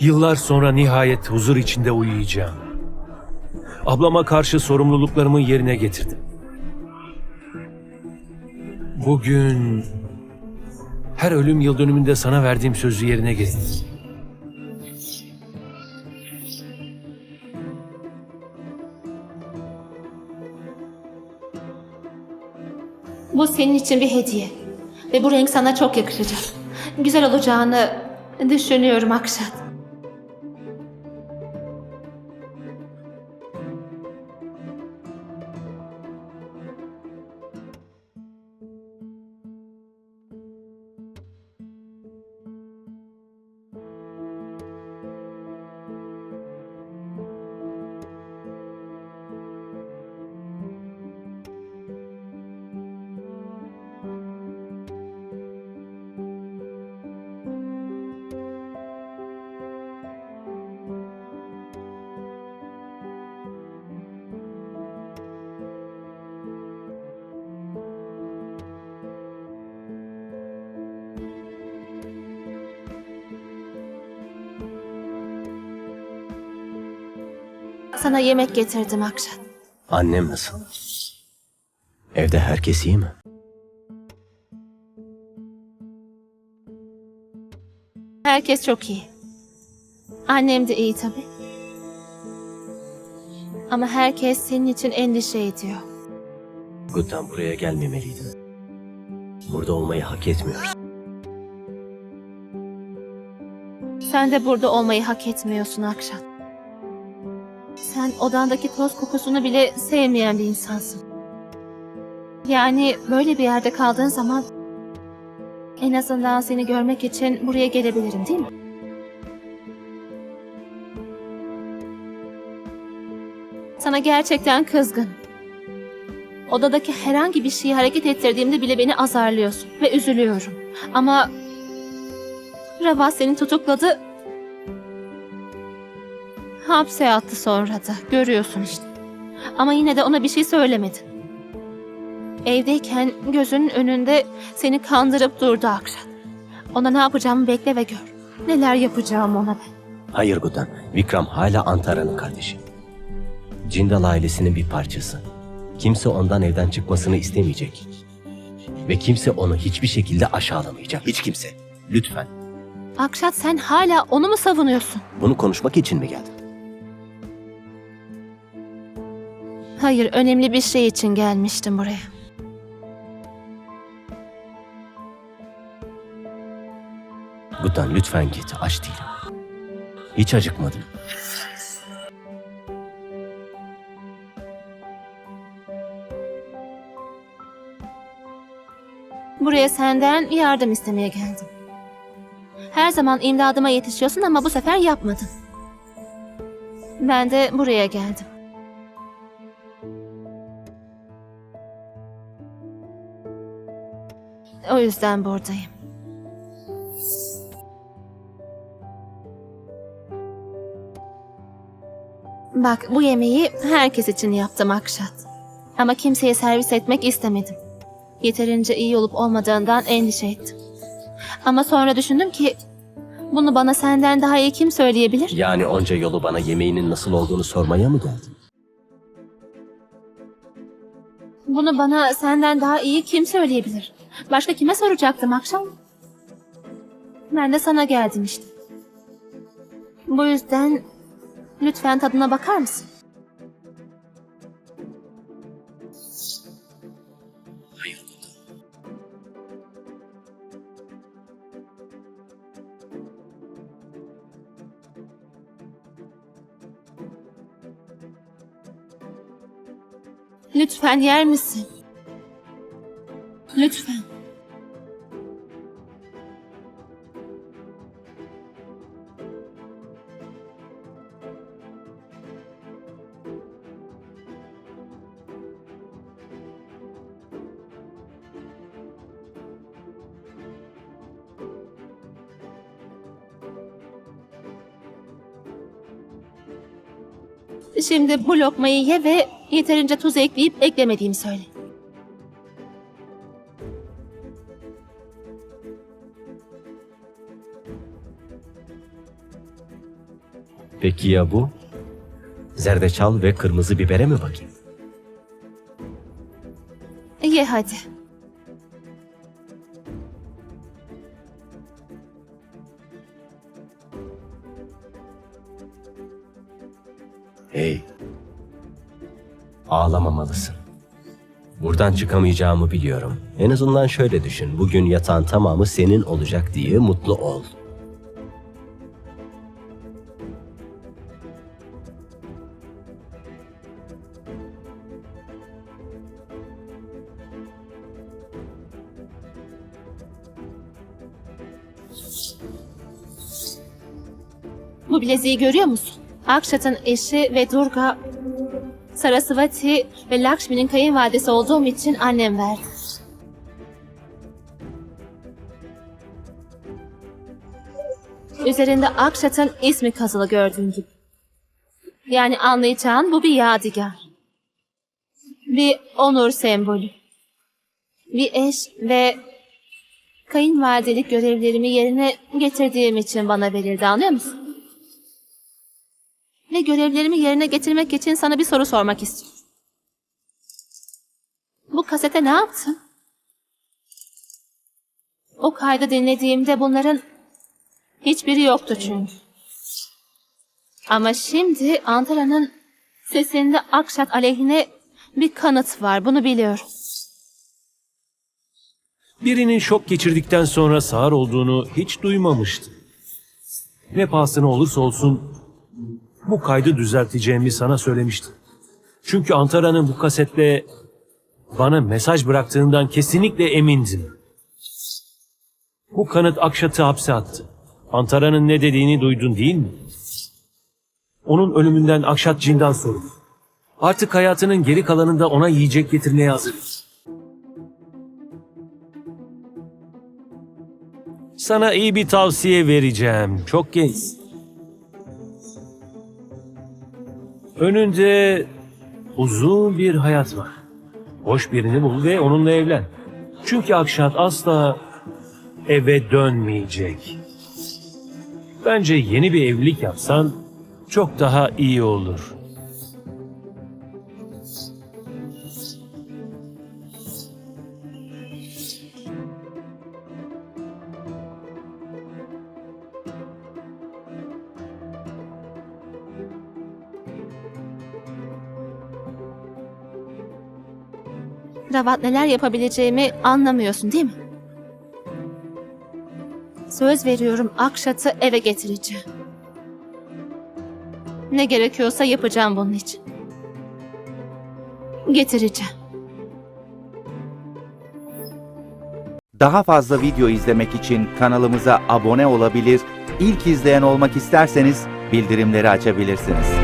Yıllar sonra nihayet huzur içinde uyuyacağım. Ablama karşı sorumluluklarımı yerine getirdim. Bugün her ölüm yıl dönümünde sana verdiğim sözü yerine getirdim. Bu senin için bir hediye. Ve bu renk sana çok yakışacak. Güzel olacağını düşünüyorum Akşat. Sana yemek getirdim Akşat. Annem nasıl? Evde herkes iyi mi? Herkes çok iyi. Annem de iyi tabii. Ama herkes senin için endişe ediyor. Guttan buraya gelmemeliydin. Burada olmayı hak etmiyorsun. Sen de burada olmayı hak etmiyorsun Akşat. Sen odandaki toz kokusunu bile sevmeyen bir insansın. Yani böyle bir yerde kaldığın zaman en azından seni görmek için buraya gelebilirim değil mi? Sana gerçekten kızgın. Odadaki herhangi bir şeyi hareket ettirdiğimde bile beni azarlıyorsun ve üzülüyorum. Ama Rava seni tutukladı. Hapse attı sonra da. Görüyorsun işte. Ama yine de ona bir şey söylemedin. Evdeyken gözünün önünde seni kandırıp durdu Akşat. Ona ne yapacağımı bekle ve gör. Neler yapacağım ona ben. Hayır Guttan, Vikram hala Antara'nın kardeşi. Cindal ailesinin bir parçası. Kimse ondan evden çıkmasını istemeyecek. Ve kimse onu hiçbir şekilde aşağılamayacak. Hiç kimse. Lütfen. Akşat sen hala onu mu savunuyorsun? Bunu konuşmak için mi geldin? Hayır, önemli bir şey için gelmiştim buraya. Guttan lütfen git, aç değilim. Hiç acıkmadım. Buraya senden yardım istemeye geldim. Her zaman imdadıma yetişiyorsun ama bu sefer yapmadın. Ben de buraya geldim. O yüzden buradayım. Bak bu yemeği herkes için yaptım Akşat. Ama kimseye servis etmek istemedim. Yeterince iyi olup olmadığından endişe ettim. Ama sonra düşündüm ki bunu bana senden daha iyi kim söyleyebilir? Yani onca yolu bana yemeğinin nasıl olduğunu sormaya mı geldin? Bunu bana senden daha iyi kim söyleyebilir? Başka kime soracaktım akşam? Ben de sana geldim işte. Bu yüzden lütfen tadına bakar mısın? Lütfen yer misin? Lütfen. Şimdi bu lokmayı ye ve yeterince tuz ekleyip eklemediğimi söyle. Peki ya bu? Zerdeçal ve kırmızı bibere mi bakayım? Ye hadi. Hey. Ağlamamalısın. Buradan çıkamayacağımı biliyorum. En azından şöyle düşün. Bugün yatağın tamamı senin olacak diye mutlu ol. Bu bileziği görüyor musun? Akşat'ın eşi ve Durga, Sarasvati ve Lakshmi'nin kayınvalidesi olduğum için annem verdi. Üzerinde Akşat'ın ismi kazılı gördüğün gibi. Yani anlayacağın bu bir yadigar. Bir onur sembolü. Bir eş ve kayınvalidelik görevlerimi yerine getirdiğim için bana verildi anlıyor musun? Ve görevlerimi yerine getirmek için sana bir soru sormak istiyorum. Bu kasete ne yaptın? O kaydı dinlediğimde bunların hiçbiri yoktu çünkü. Ama şimdi Antara'nın sesinde Akşat aleyhine bir kanıt var. Bunu biliyorum. Birinin şok geçirdikten sonra sağır olduğunu hiç duymamıştım. Ne pahasına olursa olsun bu kaydı düzelteceğimi sana söylemiştim. Çünkü Antara'nın bu kasetle bana mesaj bıraktığından kesinlikle emindim. Bu kanıt Akşat'ı hapse attı. Antara'nın ne dediğini duydun değil mi? Onun ölümünden Akşat Cindan sorumlu. Artık hayatının geri kalanında ona yiyecek getirmeye hazırız. Sana iyi bir tavsiye vereceğim. Çok genç. Önünde uzun bir hayat var. Hoş birini bul ve onunla evlen. Çünkü Akşat asla eve dönmeyecek. Bence yeni bir evlilik yapsan çok daha iyi olur. Ravat neler yapabileceğimi anlamıyorsun değil mi? Söz veriyorum Akşat'ı eve getireceğim. Ne gerekiyorsa yapacağım bunun için. Getireceğim. Daha fazla video izlemek için kanalımıza abone olabilir, ilk izleyen olmak isterseniz bildirimleri açabilirsiniz.